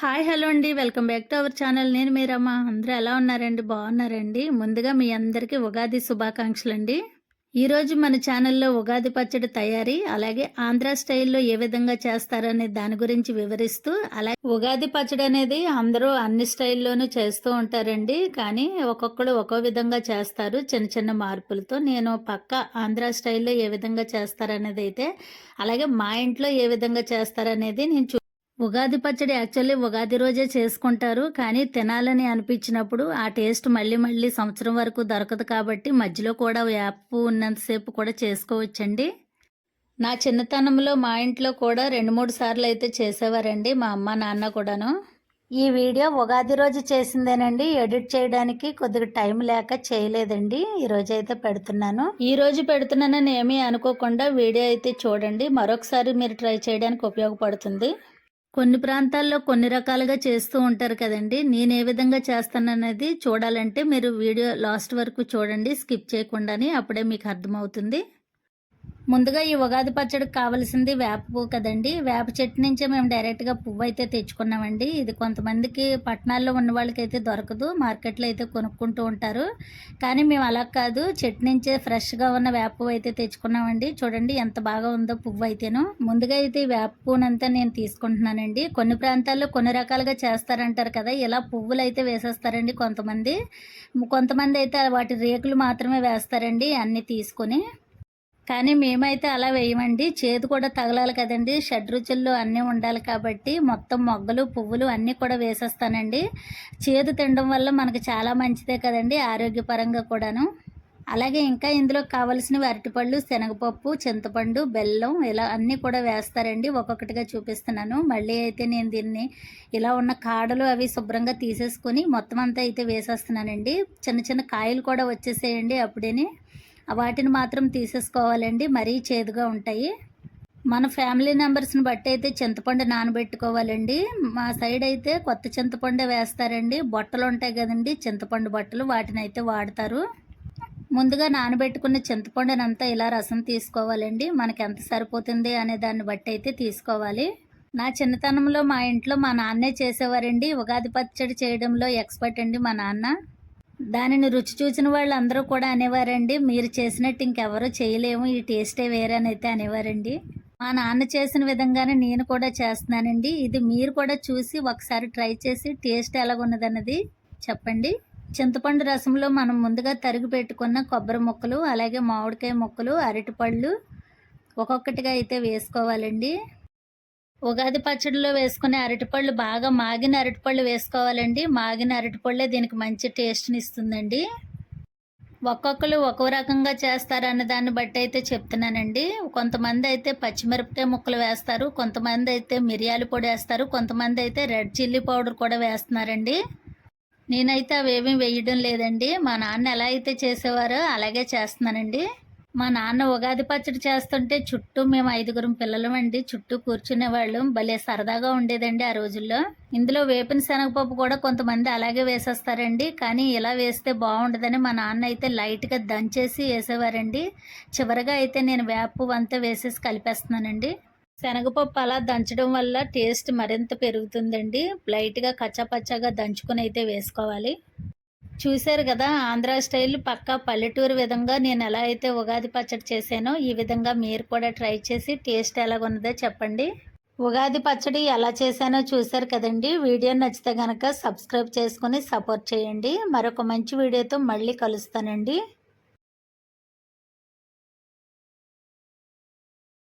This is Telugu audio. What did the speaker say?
హాయ్ హలో అండి. Welcome back to our channel. నేను మీరమ్మ అందరూ ఎలా ఉన్నారండి? బాగున్నారండి? ముందుగా మీ అందరికీ ఉగాది శుభాకాంక్షలు అండి ఈరోజు మన ఛానల్లో ఉగాది పచ్చడి తయారీ అలాగే ఆంధ్ర స్టైల్లో ఏ విధంగా చేస్తారనే దాని గురించి వివరిస్తూ అలాగే ఉగాది పచ్చడి అనేది అందరూ అన్ని స్టైల్లోనూ చేస్తూ ఉంటారండి. కానీ ఒక్కొక్కరు ఒక్కో విధంగా చేస్తారు. చిన్న చిన్న మార్పులతో నేను పక్క ఆంధ్ర స్టైల్లో ఏ విధంగా చేస్తారనేది అయితే అలాగే మా ఇంట్లో ఏ విధంగా చేస్తారనేది నేను ఉగాది పచ్చడి యాక్చువల్లీ ఉగాది రోజే చేసుకుంటారు కానీ తినాలని అనిపించినప్పుడు ఆ టేస్ట్ మళ్ళీ మళ్ళీ సంవత్సరం వరకు దొరకదు కాబట్టి మధ్యలో కూడా యాప్ ఉన్నంతసేపు కూడా చేసుకోవచ్చండి. నా చిన్నతనంలో మా ఇంట్లో కూడా రెండు మూడు సార్లు అయితే చేసేవారండి మా అమ్మ నాన్న కూడాను. ఈ వీడియో ఉగాది రోజు చేసిందేనండి ఎడిట్ చేయడానికి కొద్దిగా టైం లేక చేయలేదండి ఈ రోజు అయితే పెడుతున్నాను. ఈ రోజు పెడుతున్నానని ఏమీ అనుకోకుండా వీడియో అయితే చూడండి మరొకసారి మీరు ట్రై చేయడానికి ఉపయోగపడుతుంది. కొన్ని ప్రాంతాల్లో కొన్ని రకాలుగా చేస్తూ ఉంటారు కదండి. నేను ఏ విధంగా చేస్తాననేది చూడాలంటే మీరు వీడియో లాస్ట్ వరకు చూడండి స్కిప్ చేయకుండానే అప్పుడే మీకు అర్థమవుతుంది. ముందుగా ఈ ఉగాది పచ్చడికి కావాల్సింది వేప పువ్వు కదండి. వేప చెట్టు నుంచే మేము డైరెక్ట్గా పువ్వు అయితే తెచ్చుకున్నామండి. ఇది కొంతమందికి పట్టణాల్లో ఉన్న వాళ్ళకైతే దొరకదు. మార్కెట్లో అయితే కొనుక్కుంటూ ఉంటారు. కానీ మేము అలా కాదు. చెట్టు నుంచే ఫ్రెష్గా ఉన్న వేప పువ్వు అయితే తెచ్చుకున్నామండి. చూడండి ఎంత బాగా ఉందో పువ్వు అయితేను. ముందుగా అయితే ఈ వేప పువ్వునంతా నేను తీసుకుంటున్నానండి. కొన్ని ప్రాంతాల్లో కొన్ని రకాలుగా చేస్తారంటారు కదా. ఇలా పువ్వులు అయితే వేసేస్తారండి కొంతమంది. కొంతమంది అయితే వాటి రేకులు మాత్రమే వేస్తారండి అన్నీ తీసుకొని. కానీ మేమైతే అలా వేయమండి. చేదు కూడా తగలాలి కదండి. షడ్రుచుల్లో అన్నీ ఉండాలి కాబట్టి మొత్తం మొగ్గలు పువ్వులు అన్నీ కూడా వేసేస్తానండి. చేదు తినడం వల్ల మనకు చాలా మంచిదే కదండి ఆరోగ్యపరంగా కూడాను. అలాగే ఇంకా ఇందులో కావలసినవి అరటిపళ్ళు శనగపప్పు చింతపండు బెల్లం ఇలా అన్నీ కూడా వేస్తారండి. ఒక్కొక్కటిగా చూపిస్తున్నాను. మళ్ళీ అయితే నేను దీన్ని ఇలా ఉన్న కాడలు అవి శుభ్రంగా తీసేసుకొని మొత్తం అంతా అయితే వేసేస్తున్నానండి. చిన్న చిన్న కాయలు కూడా వచ్చేసేయండి అప్పుడేని. వాటిని మాత్రం తీసేసుకోవాలండి. మరీ చేదుగా ఉంటాయి. మన ఫ్యామిలీ మెంబర్స్ని బట్టి అయితే చింతపండు నానబెట్టుకోవాలండి. మా సైడ్ అయితే కొత్త చింతపండు వేస్తారండి. బొట్టలు ఉంటాయి కదండి చింతపండు బట్టలు వాటిని అయితే వాడతారు. ముందుగా నానబెట్టుకున్న చింతపండునంతా ఇలా రసం తీసుకోవాలండి. మనకి ఎంత సరిపోతుంది అనే దాన్ని బట్టి అయితే తీసుకోవాలి. నా చిన్నతనంలో మా ఇంట్లో మా నాన్నే చేసేవారండి. ఉగాది పచ్చడి చేయడంలో ఎక్స్పర్ట్ అండి మా నాన్న. దానిని రుచి చూసిన వాళ్ళందరూ కూడా అనేవారండి మీరు చేసినట్టు ఇంకెవరూ చేయలేము ఈ టేస్టే వేరే అని అయితే అనేవారండి. మా నాన్న చేసిన విధంగానే నేను కూడా చేస్తున్నానండి. ఇది మీరు కూడా చూసి ఒకసారి ట్రై చేసి టేస్ట్ ఎలాగున్నదన్నది చెప్పండి. చింతపండు రసంలో మనం ముందుగా తరిగి పెట్టుకున్న కొబ్బరి ముక్కలు అలాగే మామిడికాయ ముక్కలు అరటిపళ్ళు ఒక్కొక్కటిగా అయితే వేసుకోవాలండి. ఉగాది పచ్చడిలో వేసుకునే అరటిపళ్ళు బాగా మాగిన అరటిపళ్ళు వేసుకోవాలండి. మాగిన అరటిపళ్ళే దీనికి మంచి టేస్ట్ని ఇస్తుందండి. ఒక్కొక్కరు ఒక్కో రకంగా చేస్తారన్న దాన్ని బట్టి అయితే చెప్తున్నానండి. కొంతమంది అయితే పచ్చిమిరపకాయ ముక్కలు వేస్తారు కొంతమంది అయితే మిరియాల పొడి వేస్తారు కొంతమంది అయితే రెడ్ చిల్లీ పౌడర్ కూడా వేస్తున్నారండి. నేనైతే అవేమీ వేయడం లేదండి. మా నాన్న ఎలా అయితే చేసేవారో అలాగే చేస్తున్నానండి. మా నాన్న ఉగాది పచ్చడి చేస్తుంటే చుట్టూ మేము ఐదుగురం పిల్లలం అండి. చుట్టూ కూర్చునేవాళ్ళం భలే సరదాగా ఉండేదండి ఆ రోజుల్లో. ఇందులో వేపిన శనగపప్పు కూడా కొంతమంది అలాగే వేసేస్తారండి. కానీ ఇలా వేస్తే బాగుండదని మా నాన్న అయితే లైట్గా దంచేసి వేసేవారండి. చివరిగా అయితే నేను వేపు అంతా వేసేసి కలిపేస్తున్నానండి. శనగపప్పు అలా దంచడం వల్ల టేస్ట్ మరింత పెరుగుతుందండి. లైట్గా కచ్చాపచ్చాగా దంచుకొని అయితే వేసుకోవాలి. చూశారు కదా ఆంధ్ర స్టైల్ పక్కా పల్లెటూరు విధంగా నేను ఎలా అయితే ఉగాది పచ్చడి చేశానో ఈ విధంగా మీరు కూడా ట్రై చేసి టేస్ట్ ఎలాగున్నదో చెప్పండి. ఉగాది పచ్చడి ఎలా చేశానో చూశారు కదండి. వీడియో నచ్చితే కనుక సబ్స్క్రైబ్ చేసుకుని సపోర్ట్ చేయండి. మరొక మంచి వీడియోతో మళ్ళీ కలుస్తానండి.